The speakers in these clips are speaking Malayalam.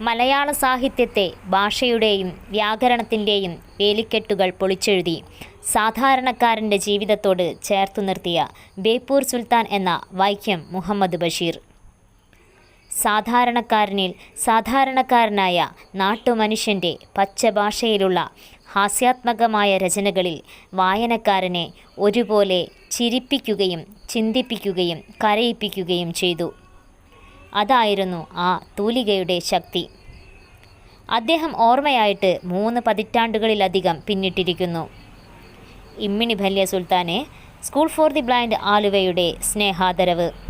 മലയാള സാഹിത്യത്തെ ഭാഷയുടെയും വ്യാകരണത്തിന്റെയും വേലിക്കെട്ടുകൾ പൊളിച്ചെഴുതി സാധാരണക്കാരന്റെ ജീവിതത്തോട് ചേർത്തു നിർത്തിയ ബേപ്പൂർ സുൽത്താൻ എന്ന വൈക്യം മുഹമ്മദ് ബഷീർ. സാധാരണക്കാരനിൽ സാധാരണക്കാരനായ നാട്ടുമനുഷ്യന്റെ പച്ചഭാഷയിലുള്ള ഹാസ്യാത്മകമായ രചനകളിൽ വായനക്കാരനെ ഒരുപോലെ ചിരിപ്പിക്കുകയും ചിന്തിപ്പിക്കുകയും കരയിപ്പിക്കുകയും ചെയ്തു. അതായിരുന്നു ആ തൂലികയുടെ ശക്തി. അദ്ദേഹം ഓർമ്മയായിട്ട് മൂന്ന് പതിറ്റാണ്ടുകളിലധികം പിന്നിട്ടിരിക്കുന്നു. ഇമ്മിണി ഭല്യ സുൽത്താനെ സ്കൂൾ ഫോർ ദി ബ്ലൈൻഡ് ആലുവയുടെ സ്നേഹാദരവ്.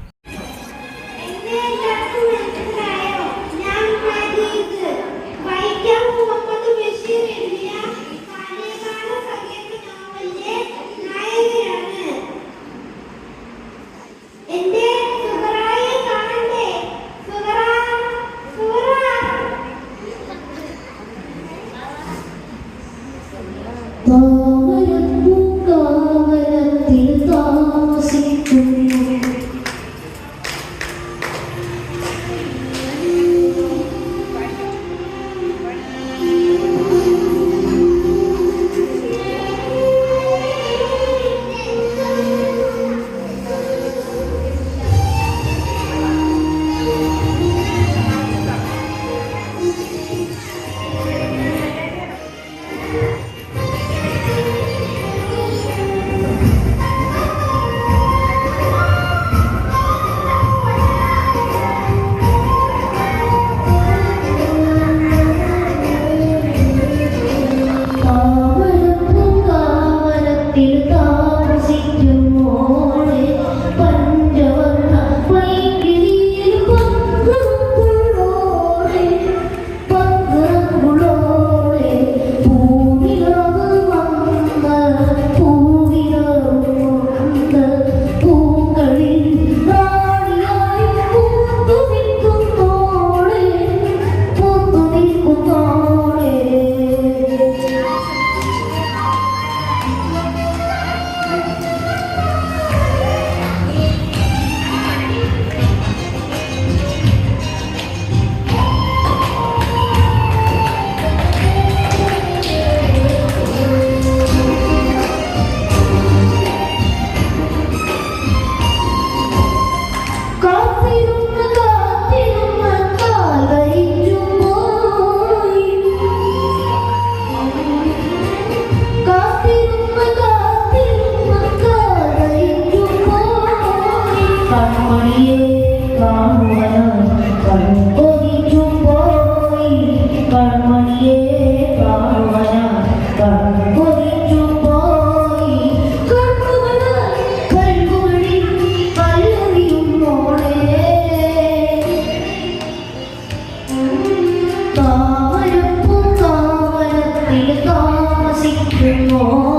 Good.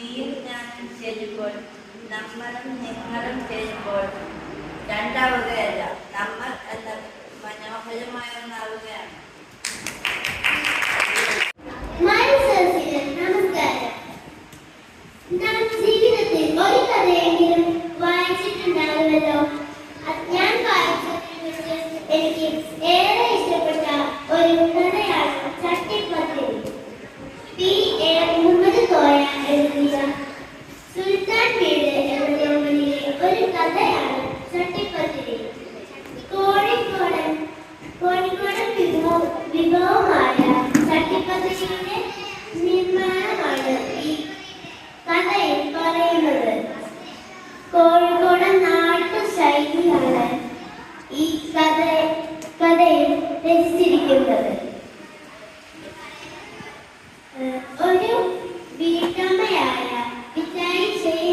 നീയും ഞാനും ചേരുമ്പോൾ നമ്മളും നിങ്ങളും ചേരുമ്പോൾ രണ്ടാവുകയല്ല നമ്മൾ എന്ന മനോഹരമായ ഒന്നാവുകയാണ്. ഒരു വീട്ടമ്മയായ വിജയ് ഷെയ്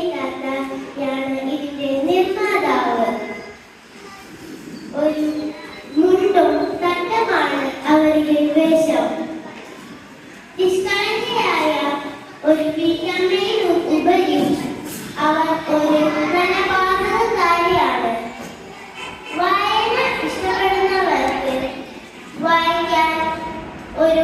ഇതിന്റെ നിർമ്മാതാവ്. ഒരു മുണ്ടും തട്ടമാണ് അവരുടെ വേഷം. നിഷ്കളങ്കയായ ഒരു വീട്ടമ്മയിലും ഉപരിയും അവർ ഒരു വായന ഒരു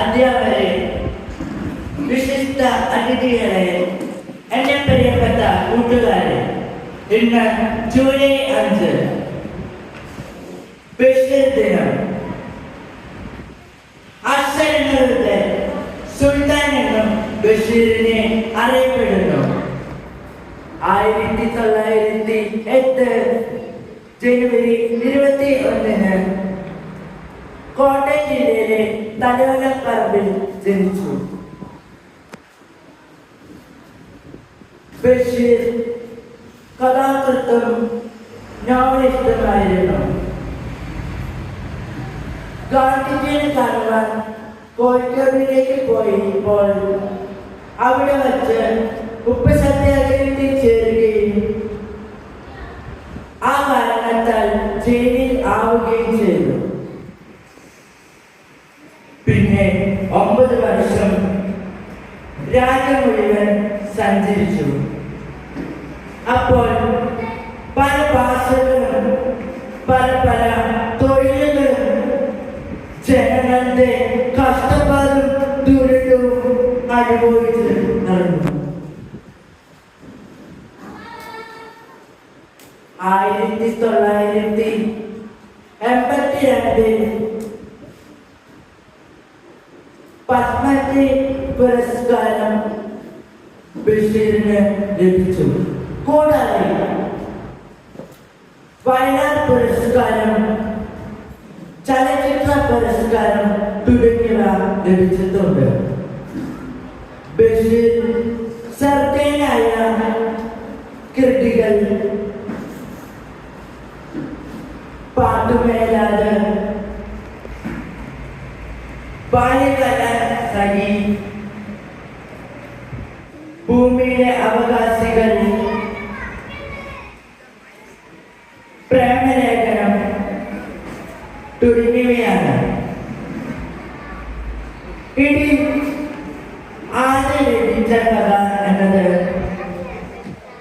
അധ്യാപകരെ വിശിഷ്ട അതിഥികളെ എന്റെ പ്രിയപ്പെട്ട കൂട്ടുകാരെ ഇന്ന് ജൂലൈ അഞ്ച് ദിനം. അക്ഷരങ്ങളുടെ സുൽത്താൻ എന്നും ബഷീറിനെ അറിയപ്പെടുന്നു. ആയിരത്തി തൊള്ളായിരത്തി എട്ട് ജനുവരി ഇരുപത്തി ഒന്നിന് കോട്ടയം ജില്ലയിലെ തലയോലപ്പറമ്പിൽ ജനിച്ചു ബഷീർ കഥാകൃത്തും നോവലിസ്റ്റുമായിരുന്നു. ഗാന്ധിജിയെ കാണുവാൻ കോഴിക്കോടിലേക്ക് പോയപ്പോൾ അവിടെ വച്ച് ഉപ്പ് സത്യാഗ്രഹത്തിൽ ചേരുകയും ആ കാരണത്താൽ ജയിലിൽ ആവുകയും ചെയ്തു. രാജ്യം മുഴുവൻ സഞ്ചരിച്ചു. അപ്പോൾ പല ഭാഷകളും പല പല തൊഴിലുകളും ജനങ്ങളുടെ കഷ്ടപ്പാടും ദുരിതവും അനുഭവിച്ചു നടന്നു. ആയിരത്തി തൊള്ളായിരത്തി എൺപത്തി രണ്ടിൽ പുരസ്കാരം ബഷീറിന് ലഭിച്ചു. കൂടാതെ വയലാർ പുരസ്കാരം ചലച്ചിത്ര പുരസ്കാരം തുടങ്ങിയവ ലഭിച്ചിട്ടുണ്ട്. ബഷീർ സർക്കേനായ കൃതികൾ പാട്ടുമേലാത് ബാല്യകല സഖി ഭൂമിയിലെ അവകാശികൾ. പ്രേമലേഖനം. തുടങ്ങിയവയാണ്. ഇനി ആദ്യം ലഭിച്ച കഥ എന്നത്?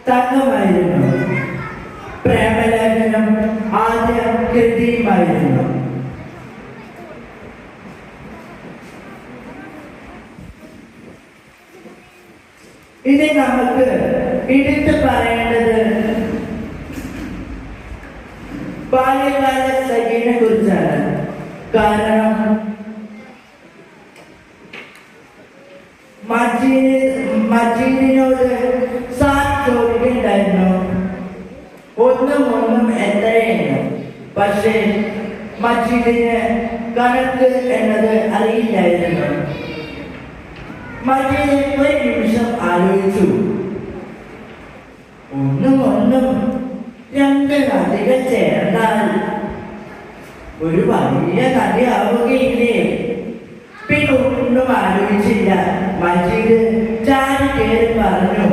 തങ്കമായിരുന്നു. പ്രേമലേഖനം ആദ്യ കൃതിയുമായിരുന്നു. ഇനി നമുക്ക് എടുത്തു പറയേണ്ടത് ബാല്യകാല സഖിനെ കുറിച്ചാണ്. കാരണം മജീദ് മജീദിനോട് സാർ ചോദിക്കുന്നുണ്ടായിരുന്നു ഒന്നും ഒന്നും എത്രയാണ് പക്ഷേ മജീദിന് കണക്ക് എന്നത് അറിയില്ലായിരുന്നു. മജീദ് നിമിഷം ആലോചിച്ചു. ഒന്നും ഒന്നും രണ്ട് നദികൾ ചേർന്നാൽ ഒരു വലിയ നദി ആവുകയില്ലേ പിന്നെ ഒന്നും ആലോചിച്ചില്ല. മജീദ് ചാരി കയറി പറഞ്ഞു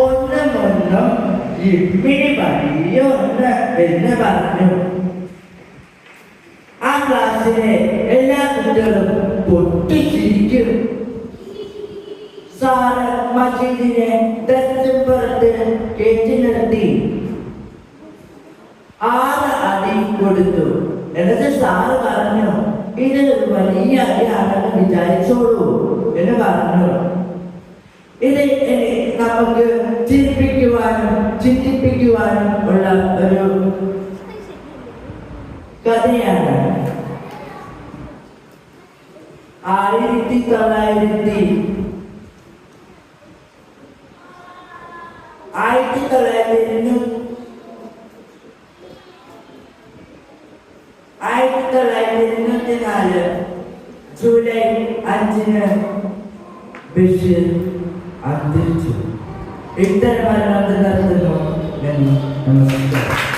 ഒന്നും ഒന്നും ഇമ്മിണി വലിയ ഒന്ന് എന്ന് പറഞ്ഞു ആ ക്ലാസ്സിലെ എല്ലാ കുട്ടികളും പൊട്ടിച്ചിരിക്കും സാറ് മജീദിനെ തെറ്റുപുറത്ത് കയറ്റി നിർത്തി. ആറ് അടി കൊടുത്തു. എന്നിട്ട് സാറ് പറഞ്ഞു ഇത് വലിയ അടിയാണെന്ന് വിചാരിച്ചോളൂ എന്ന് പറഞ്ഞു. ഇത് നമുക്ക് ചിരിപ്പിക്കുവാനും ചിന്തിപ്പിക്കുവാനും ഉള്ള ഒരു കഥയാണ്. ആയിരത്തി തൊള്ളായിരത്തി ആയിരത്തി തൊള്ളായിരത്തി ആയിരത്തി തൊള്ളായിരത്തി ഇരുപത്തി ജൂലൈ അഞ്ചിന് ബഷീർ അന്തരിച്ചു ഇത്തരമാണ് നടത്തുന്നു എന്ന് നമസ്കാരം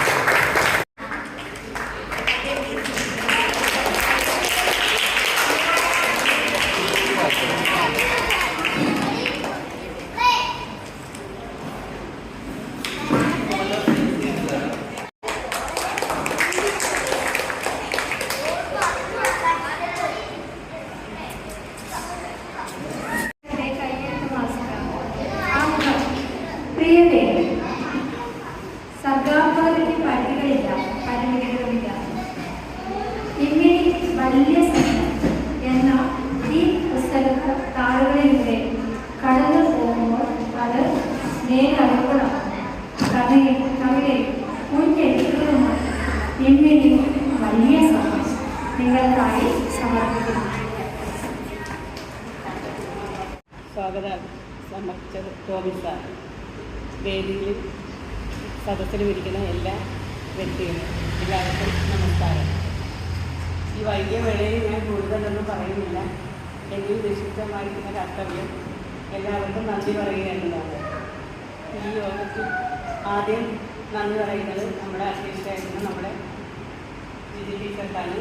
സ്വാഗതം സമർപ്പിച്ചത് ടോമി സാർ വേദിയിൽ സദസ്സിൽ ഇരിക്കുന്ന എല്ലാ വ്യക്തികളും എല്ലാവർക്കും നമസ്കാരം. ഈ വൈകിയ വേളയിൽ ഞാൻ കൂടുതലൊന്നും പറയുന്നില്ല. എങ്കിൽ നിശ്ചിതമായിട്ടുള്ള കർത്തവ്യം എല്ലാവർക്കും നന്ദി പറയുകയെന്നതാണ് ഈ യോഗത്തിൽ ആദ്യം നന്ദി പറയുന്നത് നമ്മുടെ അധ്യക്ഷയായിരുന്ന നമ്മുടെ ജിജി ടീച്ചർക്കാണ്.